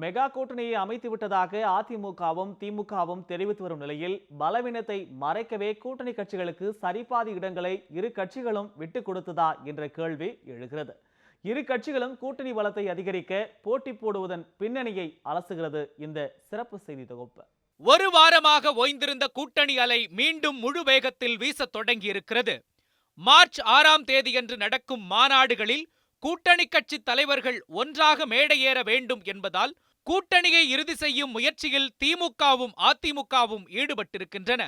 Mega கூட்டணியை அமைத்து விட்டதாக அதிமுகவும் திமுகவும் தெரிவித்து வரும் நிலையில் பலவீனத்தை மறைக்கவே கூட்டணி கட்சிகளுக்கு சரிபாதி இடங்களை இரு கட்சிகளும் விட்டு கொடுத்ததா என்ற கேள்வி எழுகிறது. இரு கட்சிகளும் கூட்டணி பலத்தை அதிகரிக்க போட்டி போடுவதன் பின்னணியை அலசுகிறது இந்த சிறப்பு செய்தி தொகுப்பு. ஒரு வாரமாக ஓய்ந்திருந்த கூட்டணி அலை மீண்டும் முழு வேகத்தில் வீசத் தொடங்கியிருக்கிறது. மார்ச் ஆறாம் தேதியன்று நடக்கும் மாநாடுகளில் கூட்டணி கட்சி தலைவர்கள் ஒன்றாக மேடையேற வேண்டும் என்பதால் கூட்டணியை இறுதி செய்யும் முயற்சியில் திமுகவும் அதிமுகவும் ஈடுபட்டிருக்கின்றன.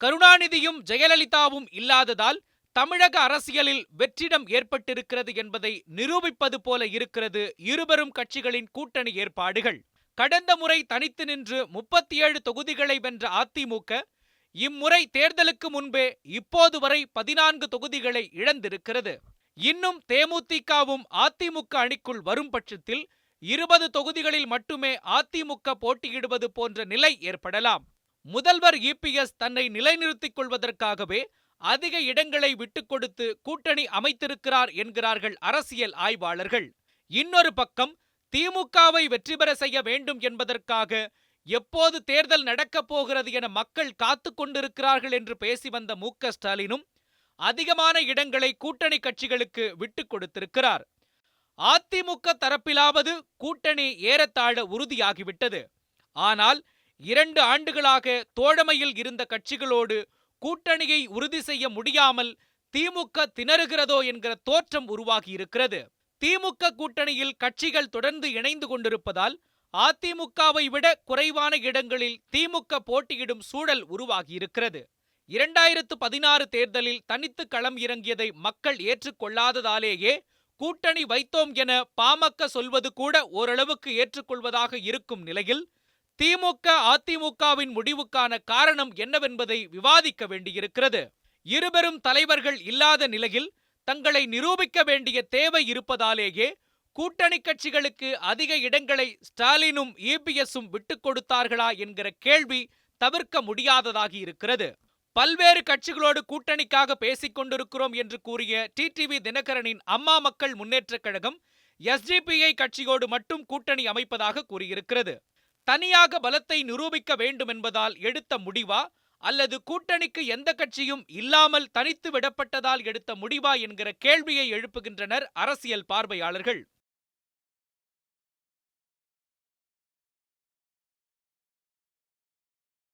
கருணாநிதியும் ஜெயலலிதாவும் இல்லாததால் தமிழக அரசியலில் வெற்றிடம் ஏற்பட்டிருக்கிறது என்பதை நிரூபிப்பது போல இருக்கிறது இருபெரும் கட்சிகளின் கூட்டணி ஏற்பாடுகள். கடந்த முறை தனித்து நின்று முப்பத்தி ஏழு தொகுதிகளை வென்ற அதிமுக இம்முறை தேர்தலுக்கு முன்பே இப்போது வரை பதினான்கு தொகுதிகளை இழந்திருக்கிறது. இன்னும் தேமுதிகவும் அதிமுக அணிக்குள் வரும் பட்சத்தில் இருபது தொகுதிகளில் மட்டுமே அதிமுக போட்டியிடுவது போன்ற நிலை ஏற்படலாம். முதல்வர் இபிஎஸ் தன்னை நிலைநிறுத்திக் கொள்வதற்காகவே அதிக இடங்களை விட்டுக் கொடுத்து கூட்டணி அமைத்திருக்கிறார் என்கிறார்கள் அரசியல் ஆய்வாளர்கள். இன்னொரு பக்கம் திமுகவை வெற்றி பெற செய்ய வேண்டும் என்பதற்காக எப்போது தேர்தல் நடக்கப் போகிறது என மக்கள் காத்து கொண்டிருக்கிறார்கள் என்று பேசி வந்த மு ஸ்டாலினும் அதிகமான இடங்களை கூட்டணி கட்சிகளுக்கு விட்டுக் கொடுத்திருக்கிறார். அதிமுக தரப்பிலாவது கூட்டணி ஏறத்தாழ உறுதியாகிவிட்டது. ஆனால் இரண்டு ஆண்டுகளாக தோழமையில் இருந்த கட்சிகளோடு கூட்டணியை உறுதி செய்ய முடியாமல் திமுக திணறுகிறதோ என்கிற தோற்றம் உருவாகியிருக்கிறது திமுக கூட்டணியில் கட்சிகள் தொடர்ந்து இணைந்து கொண்டிருப்பதால் அதிமுகவை விட குறைவான இடங்களில் திமுக போட்டியிடும் சூழல் உருவாகியிருக்கிறது இரண்டாயிரத்து பதினாறு தேர்தலில் தனித்து களம் இறங்கியதை மக்கள் ஏற்றுக்கொள்ளாததாலேயே கூட்டணி வைத்தோம் என பாமக சொல்வது கூட ஓரளவுக்கு ஏற்றுக்கொள்வதாக இருக்கும் நிலையில் திமுக அதிமுகவின் முடிவுக்கான காரணம் என்னவென்பதை விவாதிக்க வேண்டியிருக்கிறது. இருபெரும் தலைவர்கள் இல்லாத நிலையில் தங்களை நிரூபிக்க வேண்டிய தேவை இருப்பதாலேயே கூட்டணி கட்சிகளுக்கு அதிக இடங்களை ஸ்டாலினும் இபிஎஸும் விட்டுக் கொடுத்தார்களா என்கிற கேள்வி தவிர்க்க முடியாததாகி இருக்கிறது. பல்வேறு கட்சிகளோடு கூட்டணிக்காக பேசிக் கொண்டிருக்கிறோம் என்று கூறிய டிடிவி தினகரனின் அம்மா மக்கள் முன்னேற்றக் கழகம் எஸ்டிபிஐ கட்சியோடு மட்டும் கூட்டணி அமைப்பதாக கூறியிருக்கிறது. தனியாக பலத்தை நிரூபிக்க வேண்டும் என்பதால் எடுத்த முடிவா? அல்லது கூட்டணிக்கு எந்த கட்சியும் இல்லாமல் தனித்து விடப்பட்டதால் எடுத்த முடிவா? என்கிற கேள்வியை எழுப்புகின்றனர் அரசியல் பார்வையாளர்கள்.